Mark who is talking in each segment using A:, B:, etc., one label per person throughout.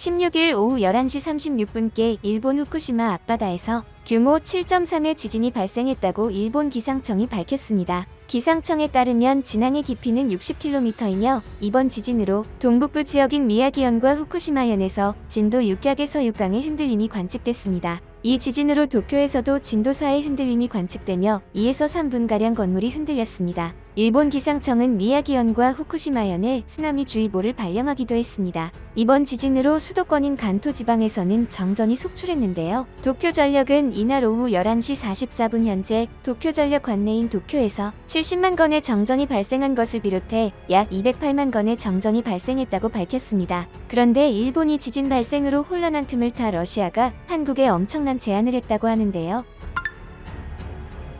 A: 16일 오후 11시 36분께 일본 후쿠시마 앞바다에서 규모 7.3의 지진이 발생했다고 일본 기상청이 밝혔습니다. 기상청에 따르면 진앙의 깊이는 60km이며 이번 지진으로 동북부 지역인 미야기현과 후쿠시마현에서 진도 6격의 서육강의 흔들림이 관측됐습니다. 이 지진으로 도쿄에서도 진도 4의 흔들림이 관측되며 2에서 3분가량 건물이 흔들렸습니다. 일본 기상청은 미야기현과 후쿠시마현에 쓰나미 주의보를 발령하기도 했습니다. 이번 지진으로 수도권인 간토 지방에서는 정전이 속출했는데요. 도쿄전력은 이날 오후 11시 44분 현재 도쿄전력 관내인 도쿄에서 70만 건의 정전이 발생한 것을 비롯해 약 208만 건의 정전이 발생했다고 밝혔습니다. 그런데 일본이 지진 발생으로 혼란한 틈을 타 러시아가 한국에 엄청난 제안을 했다고 하는데요.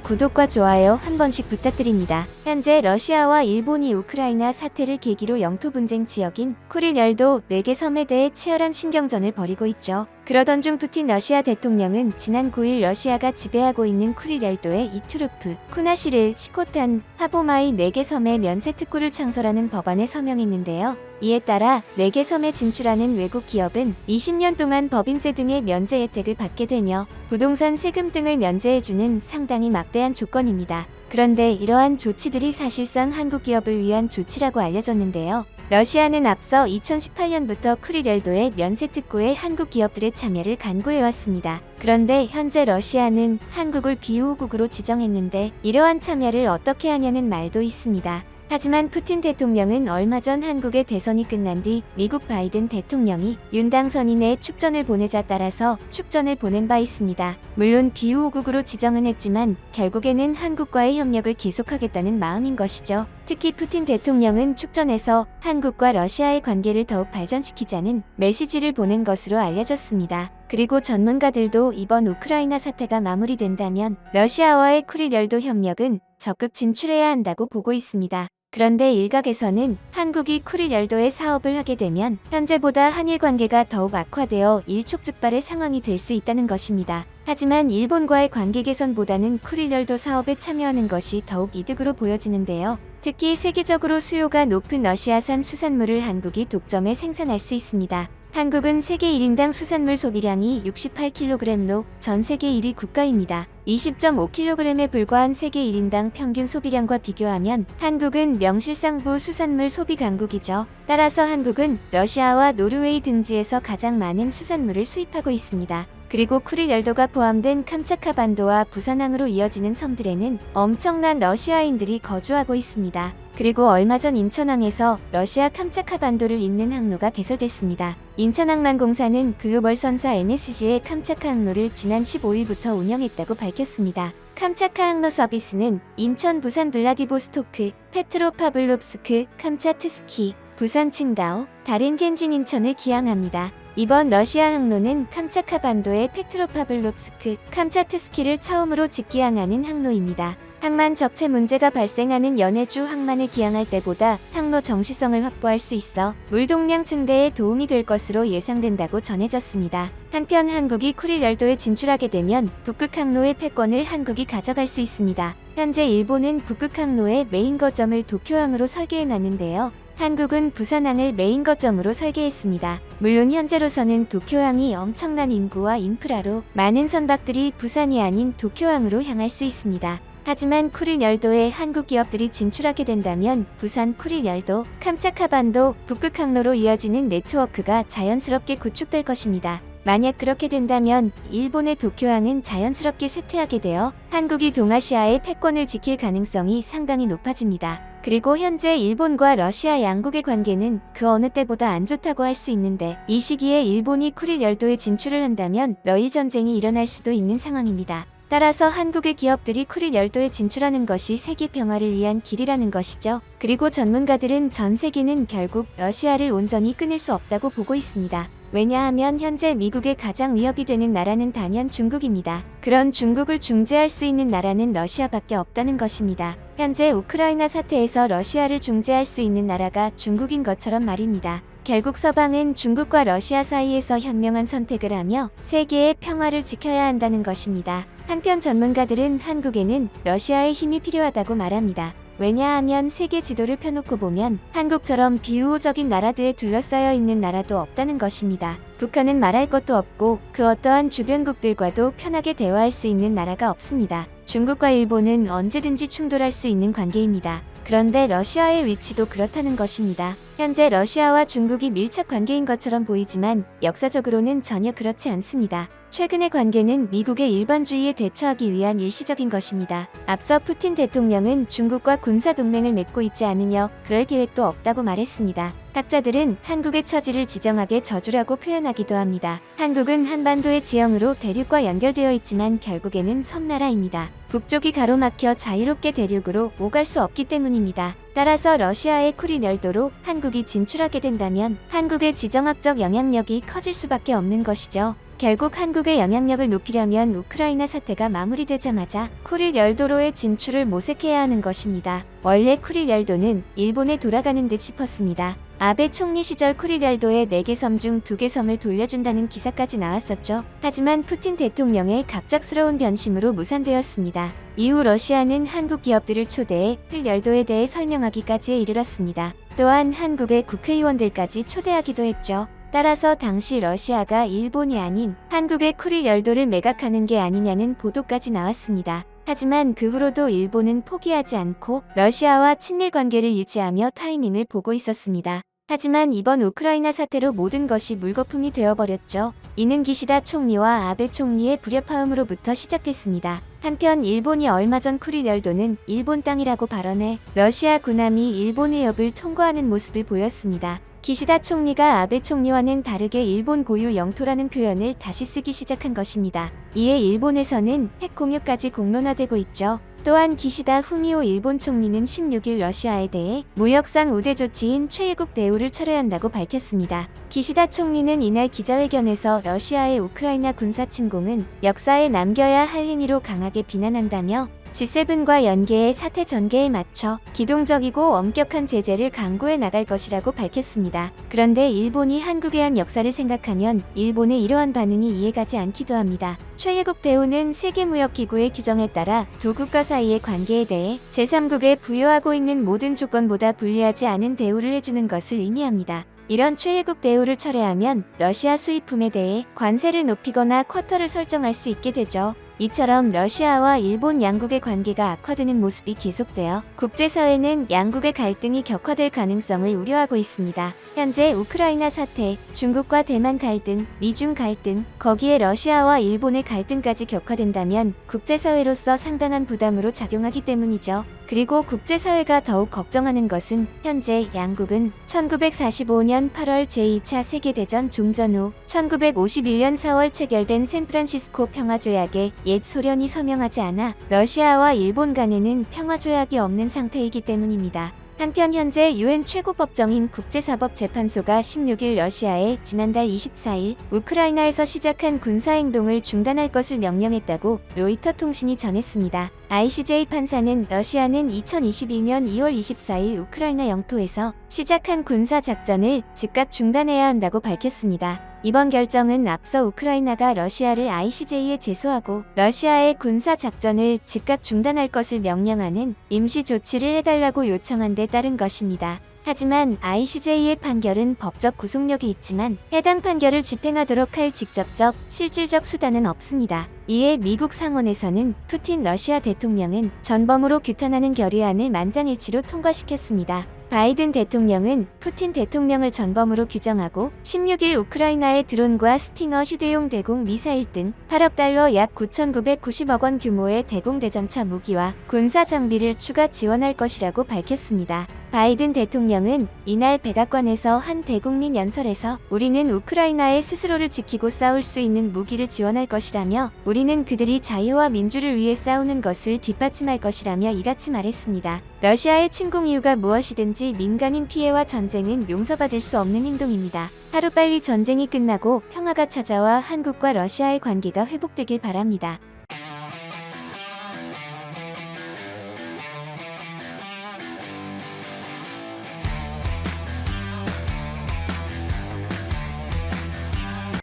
A: 구독과 좋아요 한 번씩 부탁드립니다. 현재 러시아와 일본이 우크라이나 사태를 계기로 영토 분쟁 지역인 쿠릴열도 4개 섬에 대해 치열한 신경전을 벌이고 있죠. 그러던 중 푸틴 러시아 대통령은 지난 9일 러시아가 지배하고 있는 쿠릴열도의 이투르프, 쿠나시르, 시코탄, 하보마이 4개 섬에 면세 특구를 창설하는 법안에 서명했는데요. 이에 따라 4개 섬에 진출하는 외국 기업은 20년 동안 법인세 등의 면제 혜택을 받게 되며 부동산 세금 등을 면제해주는 상당히 막대한 조건입니다. 그런데 이러한 조치들이 사실상 한국 기업을 위한 조치라고 알려졌는데요. 러시아는 앞서 2018년부터 쿠릴열도의 면세 특구에 한국 기업들의 참여를 간구해왔습니다. 그런데 현재 러시아는 한국을 비우국으로 지정했는데 이러한 참여를 어떻게 하냐는 말도 있습니다. 하지만 푸틴 대통령은 얼마 전 한국의 대선이 끝난 뒤 미국 바이든 대통령이 윤당 선인의 축전을 보내자 따라서 축전을 보낸 바 있습니다. 물론 비우국으로 지정은 했지만 결국에는 한국과의 협력을 계속하겠다는 마음인 것이죠. 특히 푸틴 대통령은 축전에서 한국과 러시아의 관계를 더욱 발전시키자는 메시지를 보낸 것으로 알려졌습니다. 그리고 전문가들도 이번 우크라이나 사태가 마무리된다면 러시아와의 쿠릴열도 협력은 적극 진출해야 한다고 보고 있습니다. 그런데 일각에서는 한국이 쿠릴 열도에 사업을 하게 되면 현재보다 한일 관계가 더욱 악화되어 일촉즉발의 상황이 될 수 있다는 것입니다. 하지만 일본과의 관계 개선보다는 쿠릴 열도 사업에 참여하는 것이 더욱 이득으로 보여지는데요. 특히 세계적으로 수요가 높은 러시아산 수산물을 한국이 독점해 생산할 수 있습니다. 한국은 세계 1인당 수산물 소비량이 68kg로 전 세계 1위 국가입니다. 20.5kg에 불과한 세계 1인당 평균 소비량과 비교하면 한국은 명실상부 수산물 소비 강국이죠. 따라서 한국은 러시아와 노르웨이 등지에서 가장 많은 수산물을 수입하고 있습니다. 그리고 쿠릴 열도가 포함된 캄차카 반도와 부산항으로 이어지는 섬들에는 엄청난 러시아인들이 거주하고 있습니다. 그리고 얼마 전 인천항에서 러시아 캄차카 반도를 잇는 항로가 개설됐습니다. 인천항만공사는 글로벌 선사 NSG의 캄차카 항로를 지난 15일부터 운영했다고 밝혔습니다. 캄차카 항로 서비스는 인천 부산 블라디보스토크, 페트로파블롭스크, 캄차트스키, 부산 칭다오, 다른 겐진 인천을 기항합니다. 이번 러시아 항로는 캄차카 반도의 페트로파블롭스크, 캄차트스키를 처음으로 직기항하는 항로입니다. 항만 적체 문제가 발생하는 연해주 항만을 기항할 때보다 항로 정시성을 확보할 수 있어 물동량 증대에 도움이 될 것으로 예상된다고 전해졌습니다. 한편 한국이 쿠릴 열도에 진출하게 되면 북극 항로의 패권을 한국이 가져갈 수 있습니다. 현재 일본은 북극 항로의 메인 거점을 도쿄항으로 설계해 놨는데요. 한국은 부산항을 메인 거점으로 설계했습니다. 물론 현재로서는 도쿄항이 엄청난 인구와 인프라로 많은 선박들이 부산이 아닌 도쿄항으로 향할 수 있습니다. 하지만 쿠릴 열도에 한국 기업들이 진출하게 된다면 부산 쿠릴 열도, 캄차카반도, 북극 항로로 이어지는 네트워크가 자연스럽게 구축될 것입니다. 만약 그렇게 된다면 일본의 도쿄항은 자연스럽게 쇠퇴하게 되어 한국이 동아시아의 패권을 지킬 가능성이 상당히 높아집니다. 그리고 현재 일본과 러시아 양국의 관계는 그 어느 때보다 안 좋다고 할 수 있는데 이 시기에 일본이 쿠릴 열도에 진출을 한다면 러일 전쟁이 일어날 수도 있는 상황입니다. 따라서 한국의 기업들이 쿠릴 열도에 진출하는 것이 세계 평화를 위한 길이라는 것이죠. 그리고 전문가들은 전 세계는 결국 러시아를 온전히 끊을 수 없다고 보고 있습니다. 왜냐하면 현재 미국의 가장 위협이 되는 나라는 단연 중국입니다. 그런 중국을 중재할 수 있는 나라는 러시아밖에 없다는 것입니다. 현재 우크라이나 사태에서 러시아를 중재할 수 있는 나라가 중국인 것처럼 말입니다. 결국 서방은 중국과 러시아 사이에서 현명한 선택을 하며 세계의 평화를 지켜야 한다는 것입니다. 한편 전문가들은 한국에는 러시아의 힘이 필요하다고 말합니다. 왜냐하면 세계 지도를 펴놓고 보면 한국처럼 비우호적인 나라들에 둘러싸여 있는 나라도 없다는 것입니다. 북한은 말할 것도 없고 그 어떠한 주변국들과도 편하게 대화할 수 있는 나라가 없습니다. 중국과 일본은 언제든지 충돌할 수 있는 관계입니다. 그런데 러시아의 위치도 그렇다는 것입니다. 현재 러시아와 중국이 밀착 관계인 것처럼 보이지만 역사적으로는 전혀 그렇지 않습니다. 최근의 관계는 미국의 일반주의에 대처하기 위한 일시적인 것입니다. 앞서 푸틴 대통령은 중국과 군사 동맹을 맺고 있지 않으며 그럴 계획도 없다고 말했습니다. 학자들은 한국의 처지를 지정하게 저주라고 표현하기도 합니다. 한국은 한반도의 지형으로 대륙과 연결되어 있지만 결국에는 섬나라입니다. 북쪽이 가로막혀 자유롭게 대륙으로 오갈 수 없기 때문입니다. 따라서 러시아의 쿠릴 열도로 한국이 진출하게 된다면 한국의 지정학적 영향력이 커질 수밖에 없는 것이죠. 결국 한국의 영향력을 높이려면 우크라이나 사태가 마무리되자마자 쿠릴 열도로의 진출을 모색해야 하는 것입니다. 원래 쿠릴 열도는 일본에 돌아가는 듯 싶었습니다. 아베 총리 시절 쿠릴 열도의 4개 섬 중 2개 섬을 돌려준다는 기사까지 나왔었죠. 하지만 푸틴 대통령의 갑작스러운 변심으로 무산되었습니다. 이후 러시아는 한국 기업들을 초대해 쿠릴 열도에 대해 설명하기까지에 이르렀습니다. 또한 한국의 국회의원들까지 초대하기도 했죠. 따라서 당시 러시아가 일본이 아닌 한국의 쿠릴 열도를 매각하는 게 아니냐는 보도까지 나왔습니다. 하지만 그 후로도 일본은 포기하지 않고 러시아와 친밀 관계를 유지하며 타이밍을 보고 있었습니다. 하지만 이번 우크라이나 사태로 모든 것이 물거품이 되어버렸죠. 이는 기시다 총리와 아베 총리의 불협화음으로부터 시작됐습니다. 한편 일본이 얼마 전 쿠릴 열도는 일본 땅이라고 발언해 러시아 군함이 일본 해협을 통과하는 모습을 보였습니다. 기시다 총리가 아베 총리와는 다르게 일본 고유 영토라는 표현을 다시 쓰기 시작한 것입니다. 이에 일본에서는 핵 공유까지 공론화되고 있죠. 또한 기시다 후미오 일본 총리는 16일 러시아에 대해 무역상 우대 조치인 최애국 대우를 철회한다고 밝혔습니다. 기시다 총리는 이날 기자회견에서 러시아의 우크라이나 군사 침공은 역사에 남겨야 할 행위로 강하게 비난한다며 G7과 연계해 사태 전개에 맞춰 기동적이고 엄격한 제재를 강구해 나갈 것이라고 밝혔습니다. 그런데 일본이 한국에 한 역사를 생각하면 일본의 이러한 반응이 이해가지 않기도 합니다. 최애국 대우는 세계무역기구의 규정에 따라 두 국가 사이의 관계에 대해 제3국에 부여하고 있는 모든 조건보다 불리하지 않은 대우를 해주는 것을 의미합니다. 이런 최애국 대우를 철회하면 러시아 수입품에 대해 관세를 높이거나 쿼터를 설정할 수 있게 되죠. 이처럼 러시아와 일본 양국의 관계가 악화되는 모습이 계속되어 국제사회는 양국의 갈등이 격화될 가능성을 우려하고 있습니다. 현재 우크라이나 사태, 중국과 대만 갈등, 미중 갈등, 거기에 러시아와 일본의 갈등까지 격화된다면 국제사회로서 상당한 부담으로 작용하기 때문이죠. 그리고 국제사회가 더욱 걱정하는 것은 현재 양국은 1945년 8월 제2차 세계대전 종전 후 1951년 4월 체결된 샌프란시스코 평화조약에 옛 소련이 서명하지 않아 러시아와 일본 간에는 평화조약이 없는 상태이기 때문입니다. 한편 현재 유엔 최고법정인 국제사법재판소가 16일 러시아에 지난달 24일 우크라이나에서 시작한 군사행동을 중단할 것을 명령했다고 로이터 통신이 전했습니다. ICJ 판사는 러시아는 2022년 2월 24일 우크라이나 영토에서 시작한 군사작전을 즉각 중단해야 한다고 밝혔습니다. 이번 결정은 앞서 우크라이나가 러시아를 ICJ에 제소하고 러시아의 군사 작전을 즉각 중단할 것을 명령하는 임시 조치를 해달라고 요청한 데 따른 것입니다. 하지만 ICJ의 판결은 법적 구속력이 있지만 해당 판결을 집행하도록 할 직접적, 실질적 수단은 없습니다. 이에 미국 상원에서는 푸틴 러시아 대통령은 전범으로 규탄하는 결의안을 만장일치로 통과시켰습니다. 바이든 대통령은 푸틴 대통령을 전범으로 규정하고 16일 우크라이나의 드론과 스팅어 휴대용 대공 미사일 등 8억 달러 약 9,990억 원 규모의 대공 대전차 무기와 군사 장비를 추가 지원할 것이라고 밝혔습니다. 바이든 대통령은 이날 백악관에서 한 대국민 연설에서 우리는 우크라이나의 스스로를 지키고 싸울 수 있는 무기를 지원할 것이라며 우리는 그들이 자유와 민주를 위해 싸우는 것을 뒷받침할 것이라며 이같이 말했습니다. 러시아의 침공 이유가 무엇이든지 민간인 피해와 전쟁은 용서받을 수 없는 행동입니다. 하루빨리 전쟁이 끝나고 평화가 찾아와 한국과 러시아의 관계가 회복되길 바랍니다.